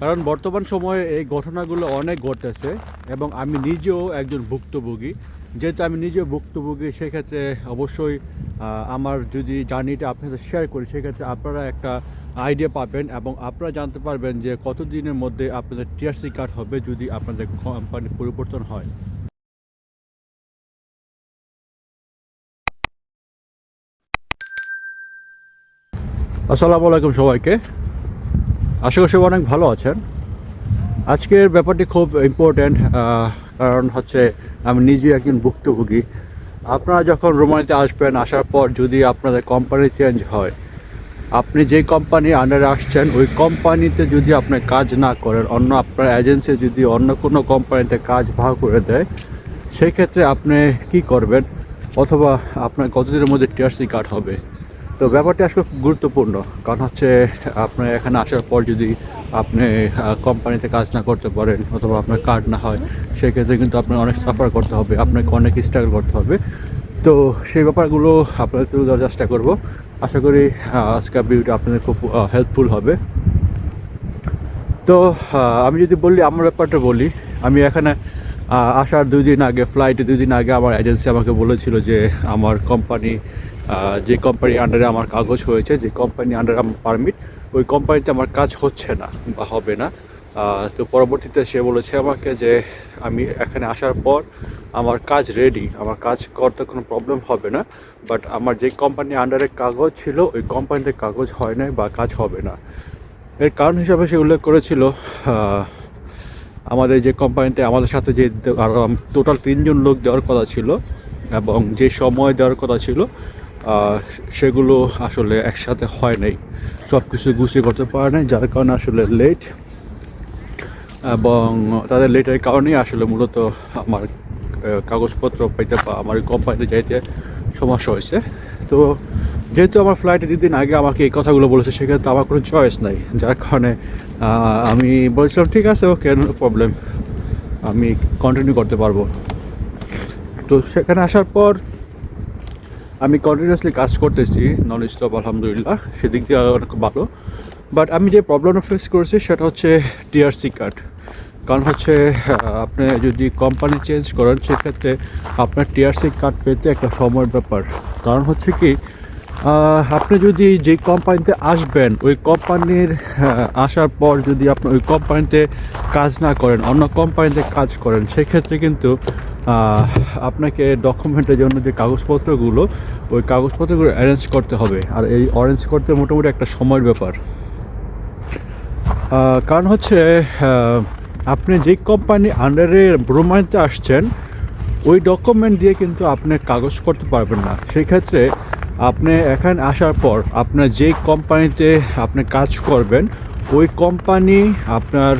কারণ বর্তমান সময়ে এই ঘটনাগুলো অনেক ঘটতেছে এবং আমি নিজেও একজন ভুক্তভোগী। যেহেতু আমি নিজেও ভুক্তভোগী, সেক্ষেত্রে অবশ্যই আমার যদি জার্নিটা আপনাদের শেয়ার করি সেক্ষেত্রে আপনারা একটা আইডিয়া পাবেন এবং আপনারা জানতে পারবেন যে কতদিনের মধ্যে আপনাদের টিআরসি কার্ড হবে যদি আপনাদের কোম্পানি পরিবর্তন হয়। আসসালামু আলাইকুম সবাইকে। আশা করি অনেক ভালো আছেন। আজকের ব্যাপারটি খুব ইম্পর্ট্যান্ট কারণ হচ্ছে আমি নিজে একজন ভুক্তভোগী। আপনারা যখন রোমানিতে আসবেন, আসার পর যদি আপনাদের কোম্পানি চেঞ্জ হয়, আপনি যে কোম্পানি আন্ডারে আসছেন, ওই কোম্পানিতে যদি আপনি কাজ না করেন, অন্য আপনার এজেন্সি যদি অন্য কোনো কোম্পানিতে কাজ ভাগ করে দেয়, সেক্ষেত্রে আপনি কি করবেন? অথবা আপনার কতদিনের মধ্যে টিআরসি কার্ড হবে? তো ব্যাপারটা আসলে গুরুত্বপূর্ণ, কারণ হচ্ছে আপনি এখানে আসার পর যদি আপনি কোম্পানিতে কাজ না করতে পারেন অথবা আপনার কার্ড না হয়, সেক্ষেত্রে কিন্তু আপনার অনেক সাফার করতে হবে, আপনাকে অনেক স্ট্রাগল করতে হবে। তো সেই ব্যাপারগুলো আপনাদের তুলে ধরার চেষ্টা করব। আশা করি আজকের ভিডিওটা আপনাদের খুব হেল্পফুল হবে। তো আমি যদি বলি, আমার ব্যাপারটা বলি, আমি এখানে আসার দুই দিন আগে ফ্লাইটে দুই দিন আগে আমার এজেন্সি আমাকে বলেছিল যে আমার কোম্পানি যে কোম্পানি আন্ডারে আমার কাগজ হয়েছে, যে কোম্পানি আন্ডারে আমার পারমিট ওই কোম্পানিতে আমার কাজ হচ্ছে না বা হবে না। তো পরবর্তীতে সে বলেছে আমাকে যে আমি এখানে আসার পর আমার কাজ রেডি আমার কাজ করতে কোনো প্রবলেম হবে না বাট আমার যে কোম্পানি আন্ডারে কাগজ ছিল, ওই কোম্পানিতে কাগজ হয় না বা কাজ হবে না। এর কারণ হিসাবে সে উল্লেখ করেছিল আমাদের যে কোম্পানিতে আমাদের সাথে যে টোটাল তিনজন লোক দেওয়ার কথা ছিল, এবং যে সময় দেওয়ার কথা ছিল সেগুলো আসলে একসাথে হয় নাই। সব কিছু গুছিয়ে করতে পারে নাই, যার কারণে আসলে লেট এবং তাদের লেটের কারণেই আসলে মূলত আমার কাগজপত্র পাইতে বা আমার কোম্পানিতে যাইতে সমস্যা হয়েছে। তো যেহেতু আমার ফ্লাইটে দুদিন আগে আমাকে এই কথাগুলো বলেছে, সেক্ষেত্রে আমার কোনো চয়েস নাই। যার কারণে আমি বলেছিলাম, ঠিক আছে ওকে নো প্রবলেম আমি কন্টিনিউ করতে পারব। তো সেখানে আসার পর আমি কন্টিনিউয়াসলি কাজ করতেছি নন স্টপ আলহামদুলিল্লাহ, সেদিক দিয়ে অনেক ভালো। বাট আমি যে প্রবলেমটা ফেস করেছি সেটা হচ্ছে টিআরসি কার্ড কারণ হচ্ছে আপনি যদি কোম্পানি চেঞ্জ করেন, সেক্ষেত্রে আপনার টিআরসি কার্ড পেতে একটা সময়ের ব্যাপার। কারণ হচ্ছে কি আপনি যদি যে কোম্পানিতে আসবেন, ওই কোম্পানির আসার পর যদি আপনি ওই কোম্পানিতে কাজ না করেন, অন্য কোম্পানিতে কাজ করেন, সেক্ষেত্রে কিন্তু আপনাকে ডকুমেন্টের জন্য যে কাগজপত্রগুলো, ওই কাগজপত্রগুলো অ্যারেঞ্জ করতে হবে। আর এই অরেঞ্জ করতে মোটামুটি একটা সময়ের ব্যাপার। কারণ হচ্ছে আপনি যে কোম্পানি আন্ডারে ব্রোমাইতে আসছেন, ওই ডকুমেন্ট দিয়ে কিন্তু আপনি কাগজ করতে পারবেন না। সেক্ষেত্রে আপনি এখানে আসার পর আপনার যে কোম্পানিতে আপনি কাজ করবেন, ওই কোম্পানি আপনার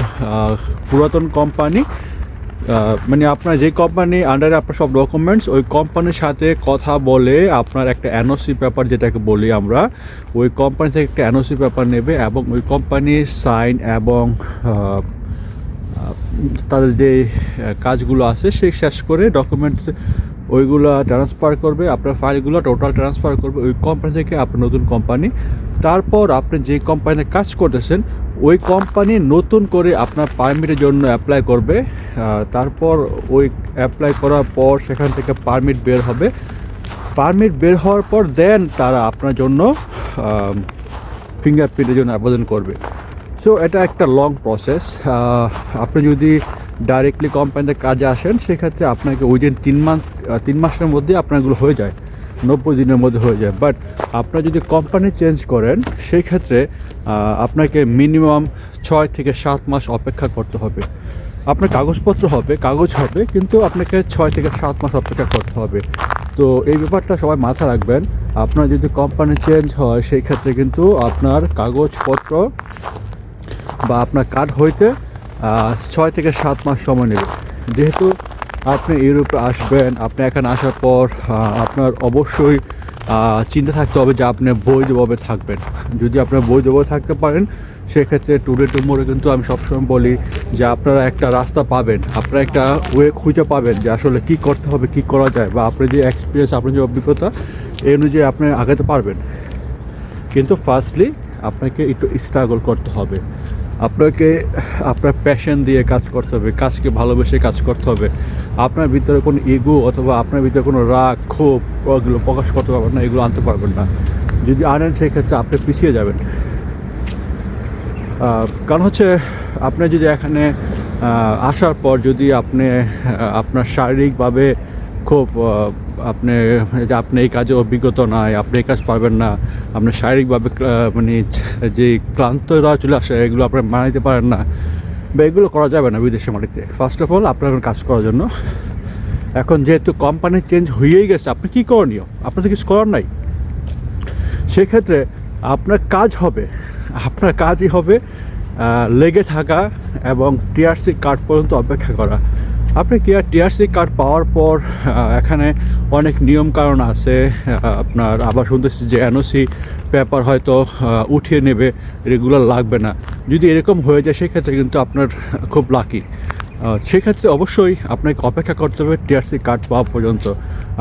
পুরাতন কোম্পানি মানে আপনার যে কোম্পানি আন্ডারে আপনার সব ডকুমেন্টস ওই কোম্পানির সাথে কথা বলে আপনার একটা এনওসি পেপার যেটাকে বলি আমরা, ওই কোম্পানি থেকে একটা এনওসি পেপার নেবে এবং ওই কোম্পানির সাইন এবং তাদের যে কাজগুলো আছে সেই শেষ করে ডকুমেন্টস ওইগুলো ট্রান্সফার করবে, আপনার ফাইলগুলো টোটাল ট্রান্সফার করবে ওই কোম্পানি থেকে আপনার নতুন কোম্পানি তারপর আপনি যে কোম্পানিতে কাজ করতেছেন, ওই কোম্পানি নতুন করে আপনার পারমিটের জন্য অ্যাপ্লাই করবে। তারপর ওই অ্যাপ্লাই করার পর সেখান থেকে পারমিট বের হবে। পারমিট বের হওয়ার পর দেন তারা আপনার জন্য ফিঙ্গারপ্রিন্টের জন্য আবেদন করবে। সো এটা একটা লং প্রসেস আপনি যদি ডাইরেক্টলি কোম্পানিতে কাজে আসেন, সেক্ষেত্রে আপনাকে উইদিন তিন মাস তিন মাসের মধ্যে আপনারগুলো হয়ে যায়, নব্বই দিনের মধ্যে হয়ে যায়। বাট আপনার যদি কোম্পানি চেঞ্জ করেন সেই ক্ষেত্রে আপনাকে মিনিমাম ছয় থেকে সাত মাস অপেক্ষা করতে হবে। আপনার কাগজপত্র হবে, কাগজ হবে, কিন্তু আপনাকে ছয় থেকে সাত মাস অপেক্ষা করতে হবে। তো এই ব্যাপারটা সবাই মাথা রাখবেন। আপনার যদি কোম্পানি চেঞ্জ হয় সেই ক্ষেত্রে কিন্তু আপনার কাগজপত্র বা আপনার কার্ড হইতে ছয় থেকে সাত মাস সময় নেবে। যেহেতু আপনি ইউরোপে আসবেন, আপনি এখানে আসার পর আপনার অবশ্যই চিন্তা থাকতে হবে যে আপনি বৈধভাবে থাকবেন। যদি আপনার বৈধভাবে থাকতে পারেন, সেক্ষেত্রে টুডে টুমোরে কিন্তু আমি সবসময় বলি যে আপনারা একটা রাস্তা পাবেন। আপনারা একটা ওয়ে খুঁজে পাবেন যে আসলে কি করতে হবে, কি করা যায়, বা আপনার যে এক্সপিরিয়েন্স আপনার যে অভিজ্ঞতা এই অনুযায়ী আপনি আগাতে পারবেন। কিন্তু ফার্স্টলি আপনাকে একটু স্ট্রাগল করতে হবে। আপনাকে, আপনার প্যাশন দিয়ে কাজ করতে হবে, কাজকে ভালোবেসে কাজ করতে হবে। আপনার ভিতরে কোনো ইগো অথবা আপনার ভিতরে কোনো রাগ, ক্ষোভ, ওগুলো প্রকাশ করতে পারবেন না, এগুলো আনতে পারবেন না। যদি আনেন, সেক্ষেত্রে আপনি পিছিয়ে যাবেন। কারণ হচ্ছে, আপনি যদি এখানে আসার পর যদি আপনি আপনার শারীরিকভাবে খুব আপনি আপনি এই কাজে অভিজ্ঞতা নাই আপনি এই কাজ পারবেন না। আপনি শারীরিকভাবে মানে যে ক্লান্তরা চলে আসে, এগুলো আপনি মানাইতে পারেন না। বা এগুলো করা যাবে না বিদেশে মাটিতে। ফার্স্ট অফ অল আপনার কাজ করার জন্য। এখন যেহেতু কোম্পানি চেঞ্জ হয়েই গেছে, আপনি কী করণীয়? আপনার তো কিছু করার নাই। সেক্ষেত্রে আপনার কাজ হবে। আপনার কাজই হবে লেগে থাকা এবং টিআরসি কার্ড পর্যন্ত অপেক্ষা করা। আপনি কি আর টিআরসি কার্ড পাওয়ার পর এখানে অনেক নিয়ম কারণ আছে আপনার আবার শুনতেছি যে এনওসি পেপার হয়তো উঠিয়ে নেবে রেগুলার লাগবে না। যদি এরকম হয়ে যায়, সেক্ষেত্রে কিন্তু আপনার খুব লাকি সেক্ষেত্রে অবশ্যই আপনাকে অপেক্ষা করতে হবে টিআরসি কার্ড পাওয়া পর্যন্ত।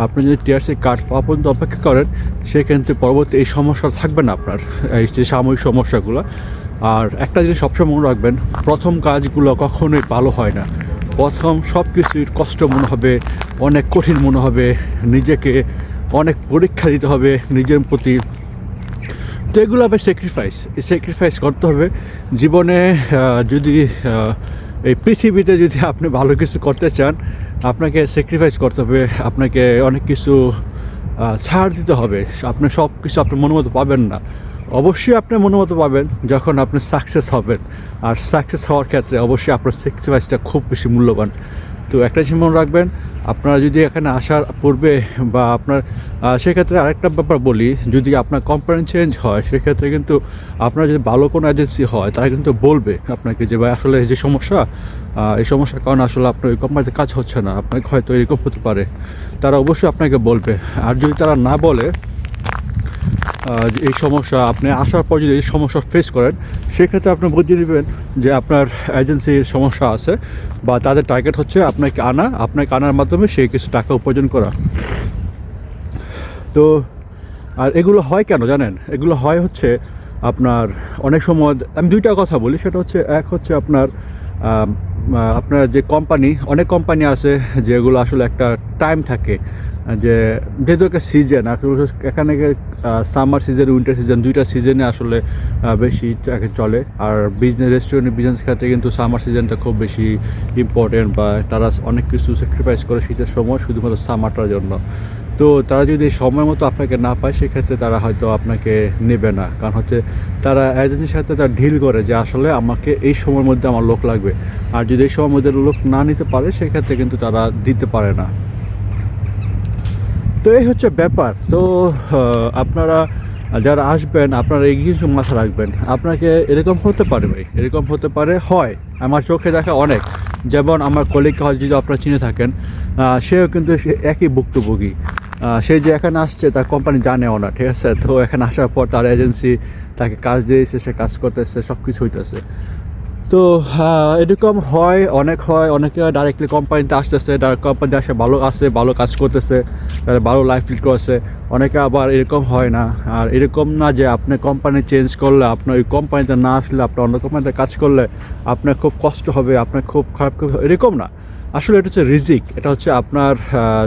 আপনি যদি টিআরসি কার্ড পাওয়া পর্যন্ত অপেক্ষা করেন, সেক্ষেত্রে পরবর্তী এই সমস্যা থাকবে না আপনার, এই যে সাময়িক সমস্যাগুলো। আর একটা জিনিস সবসময় মনে রাখবেন, প্রথম কাজগুলো কখনোই ভালো হয় না। প্রথম সব কিছুই কষ্ট মনে হবে, অনেক কঠিন মনে হবে, নিজেকে অনেক পরীক্ষা দিতে হবে নিজের প্রতি। তো এগুলো হবে স্যাক্রিফাইস এই স্যাক্রিফাইস করতে হবে। জীবনে যদি এই পৃথিবীতে যদি আপনি ভালো কিছু করতে চান, আপনাকে স্যাক্রিফাইস করতে হবে, আপনাকে অনেক কিছু ছাড় দিতে হবে। আপনি সব কিছু আপনার মনের মতো পাবেন না। অবশ্যই আপনি মনের মতো পাবেন যখন আপনি সাকসেস হবেন। আর সাকসেস হওয়ার ক্ষেত্রে অবশ্যই আপনার স্যাক্রিফাইসটা খুব বেশি মূল্যবান। তো একটা জিনিস মনে রাখবেন, আপনারা যদি এখানে আসার পূর্বে বা আপনার সেক্ষেত্রে আরেকটা ব্যাপার বলি, যদি আপনার কোম্পানি চেঞ্জ হয়, সেক্ষেত্রে কিন্তু আপনার যদি ভালো কোনো এজেন্সি হয়, তারা কিন্তু বলবে আপনাকে যে, ভাই, আসলে যে সমস্যা এই সমস্যার কারণে আসলে আপনার ওই কোম্পানিতে কাজ হচ্ছে না, আপনাকে হয়তো এরকম হতে পারে। তারা অবশ্যই আপনাকে বলবে। আর যদি তারা না বলে এই সমস্যা, আপনি আসার পর যদি এই সমস্যা ফেস করেন, সেক্ষেত্রে আপনি বুঝিয়ে নেবেন যে আপনার এজেন্সির সমস্যা আছে বা তাদের টার্গেট হচ্ছে আপনাকে আনা, আপনাকে আনার মাধ্যমে সেই কিছু টাকা উপার্জন করা। তো, আর এগুলো হয় কেন জানেন? এগুলো হয় হচ্ছে আপনার অনেক সময়, আমি দুইটা কথা বলি, সেটা হচ্ছে এক হচ্ছে আপনার আপনার যে কোম্পানি অনেক কোম্পানি আছে যেগুলো আসলে একটা টাইম থাকে। যে যেহেতু একটা সিজন এখানে সামার সিজন উইন্টার সিজন দুইটা সিজনে আসলে বেশি চলে। আর বিজনেস রেস্টুরেন্ট বিজনেস ক্ষেত্রে কিন্তু সামার সিজনটা খুব বেশি ইম্পর্টেন্ট বা তারা অনেক কিছু স্যাক্রিফাইস করে শীতের সময় শুধুমাত্র সামারটার জন্য। তো তারা যদি সময় মতো আপনাকে না পায়, সেক্ষেত্রে তারা হয়তো আপনাকে নেবে না। কারণ হচ্ছে তারা এজেন্সির সাথে তারা ঢিল করে যে আসলে আমাকে এই সময়ের মধ্যে আমার লোক লাগবে। আর যদি এই সময়ের মধ্যে লোক না নিতে পারে, সেক্ষেত্রে কিন্তু তারা দিতে পারে না। তো এই হচ্ছে ব্যাপার। তো আপনারা যারা আসবেন, আপনারা এই কিছু মাথা রাখবেন। আপনাকে এরকম হতে পারে ভাই, এরকম হতে পারে, হয়। আমার চোখে দেখা অনেক। যেমন আমার কলিগকে হয়তো যদি আপনারা চিনে থাকেন সেও কিন্তু একই ভুক্তভোগী। সে যে এখানে আসছে, তার কোম্পানি জানেও না, ঠিক আছে? তো এখানে আসার পর তার এজেন্সি তাকে কাজ দিয়েছে, সে কাজ করতেছে সব কিছু হইতেছে। তো এরকম হয়, অনেক হয়, অনেকে ডাইরেক্টলি কোম্পানিতে আসতেছে কোম্পানিতে আসে, ভালো আসে ভালো কাজ করতেছে, তারা ভালো লাইফ লিড করছে, অনেকে আবার এরকম হয় না। আর এরকম না যে আপনি কোম্পানি চেঞ্জ করলে আপনার ওই কোম্পানিতে না আসলে আপনার অন্য কোম্পানিতে কাজ করলে, আপনার খুব কষ্ট হবে, আপনার খুব খারাপ এরকম না। আসলে এটা হচ্ছে রিজিক, এটা হচ্ছে আপনার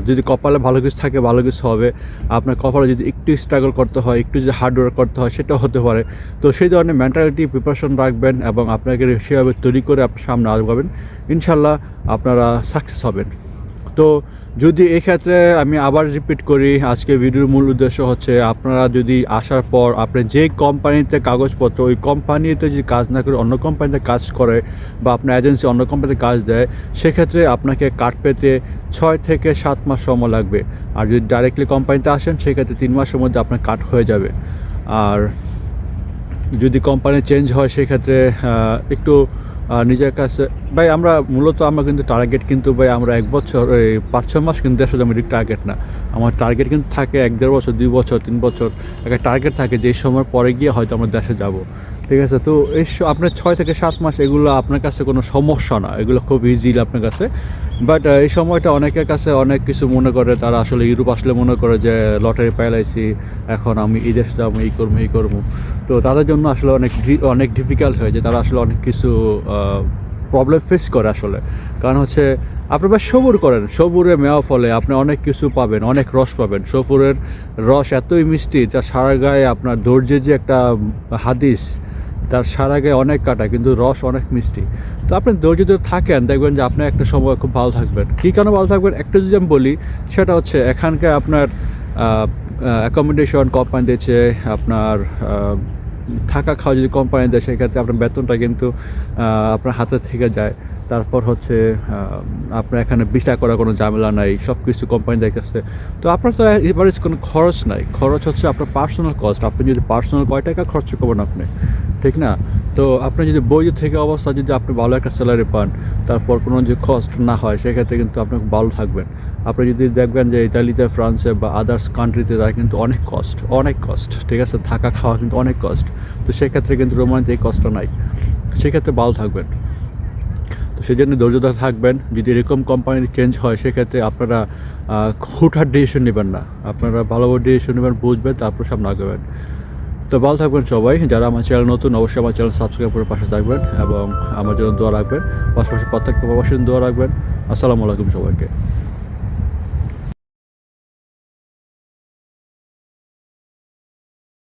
যদি কপালে ভালো কিছু থাকে ভালো কিছু হবে, আপনার কপালে যদি একটু স্ট্রাগল করতে হয়, একটু যদি হার্ডওয়ার্ক করতে হয় সেটা হতে পারে। তো সেই ধরনের মেন্টালিটি প্রিপারেশন রাখবেন এবং আপনাকে সেভাবে তৈরি করে আপনার সামনে আসবেন ইনশাল্লাহ আপনারা সাকসেস হবেন। তো যদি এক্ষেত্রে আমি আবার রিপিট করি, আজকে ভিডিওর মূল উদ্দেশ্য হচ্ছে আপনারা যদি আসার পর আপনি যে কোম্পানিতে কাগজপত্র, ওই কোম্পানিতে যদি কাজ না করে অন্য কোম্পানিতে কাজ করে বা আপনার এজেন্সি অন্য কোম্পানিতে কাজ দেয়, সেক্ষেত্রে আপনাকে কাঠ পেতে ছয় থেকে সাত মাস সময় লাগবে। আর যদি ডাইরেক্টলি কোম্পানিতে আসেন, সেক্ষেত্রে তিন মাসের মধ্যে আপনার কার্ড হয়ে যাবে। আর যদি কোম্পানি চেঞ্জ হয়, সেক্ষেত্রে একটু নিজের কাছে ভাই, আমরা মূলত আমরা কিন্তু টার্গেট কিন্তু ভাই, আমরা এক বছর পাঁচ ছ মাস কিন্তু দেড়শো জমির টার্গেট না। আমার টার্গেট কিন্তু থাকে এক দেড় বছর, দুই বছর, তিন বছর। একটা টার্গেট থাকে যে সময় পরে গিয়ে হয়তো আমরা দেশে যাব। ঠিক আছে? তো এই আপনার ছয় থেকে সাত মাস এগুলো আপনার কাছে কোনো সমস্যা না। এগুলো খুব ইজিলি আপনার কাছে। বাট এই সময়টা অনেকের কাছে অনেক কিছু মনে করে। তারা আসলে ইউরোপ আসলে মনে করে যে, লটারি পাইলাইছি এখন আমি এই দেশে যাব, এই করব এই করব। তো তাদের জন্য আসলে অনেক অনেক ডিফিকাল্ট হয়ে যায় তারা আসলে অনেক কিছু প্রবলেম ফেস করে আসলে। কারণ হচ্ছে আপনি বা সবুর করেন, সবুরে মেওয়া ফলে আপনি অনেক কিছু পাবেন, অনেক রস পাবেন। সবুরের রস এতই মিষ্টি, যা সারা গায়ে আপনার ধৈর্যের যে একটা হাদিস, তার সারা গায়ে অনেক কাটা, কিন্তু রস অনেক মিষ্টি। তো আপনি ধৈর্য ধরে থাকেন, দেখবেন যে আপনি একটা সময় খুব ভালো থাকবেন। কী কেন ভালো থাকবেন? একটা যদি আমি বলি, সেটা হচ্ছে এখানকার আপনার অ্যাকোমোডেশন কোম্পানি দিচ্ছে আপনার থাকা খাওয়া যদি কোম্পানি দেয়, সেক্ষেত্রে আপনার বেতনটা কিন্তু আপনার হাতে থেকে যায়। তারপর হচ্ছে আপনার এখানে বিচার করার কোনো ঝামেলা নাই সব কিছু কোম্পানি দেখতেছে তো আপনার তো এবারে কোনো খরচ নাই। খরচ হচ্ছে আপনার পার্সোনাল কস্ট আপনি যদি পার্সোনাল কয় টাকা খরচ করবেন আপনি, ঠিক না? তো আপনি যদি বই থেকে অবস্থা যদি আপনি ভালো একটা স্যালারি পান, তারপর কোনো যে কস্ট না হয়, সেক্ষেত্রে কিন্তু আপনি ভালো থাকবেন। আপনি যদি দেখবেন যে ইতালিতে, ফ্রান্সে বা আদার্স কান্ট্রিতে তার কিন্তু অনেক কস্ট অনেক কস্ট ঠিক আছে? থাকা, খাওয়া কিন্তু অনেক কস্ট তো সেক্ষেত্রে কিন্তু রোমান্সে এই কষ্ট নাই। সেক্ষেত্রে ভালো থাকবেন। তো সেই জন্য ধৈর্য ধরে থাকবেন। যদি এরকম কোম্পানির চেঞ্জ হয়, সেক্ষেত্রে আপনারা হুটহাট ডিসিশন নেবেন না। আপনারা ভালোভাবে ডিসিশন নেবেন, বুঝবেন, তারপর সামনে আগাবেন। তো ভালো থাকবেন সবাই। যারা আমার চ্যানেল নতুন, অবশ্যই আমার চ্যানেল সাবস্ক্রাইব করে পাশে থাকবেন এবং আমার জন্য দোয়া রাখবেন। পাশাপাশি প্রত্যেকটা প্রবাসী দোয়া রাখবেন। আসসালামু আলাইকুম সবাইকে।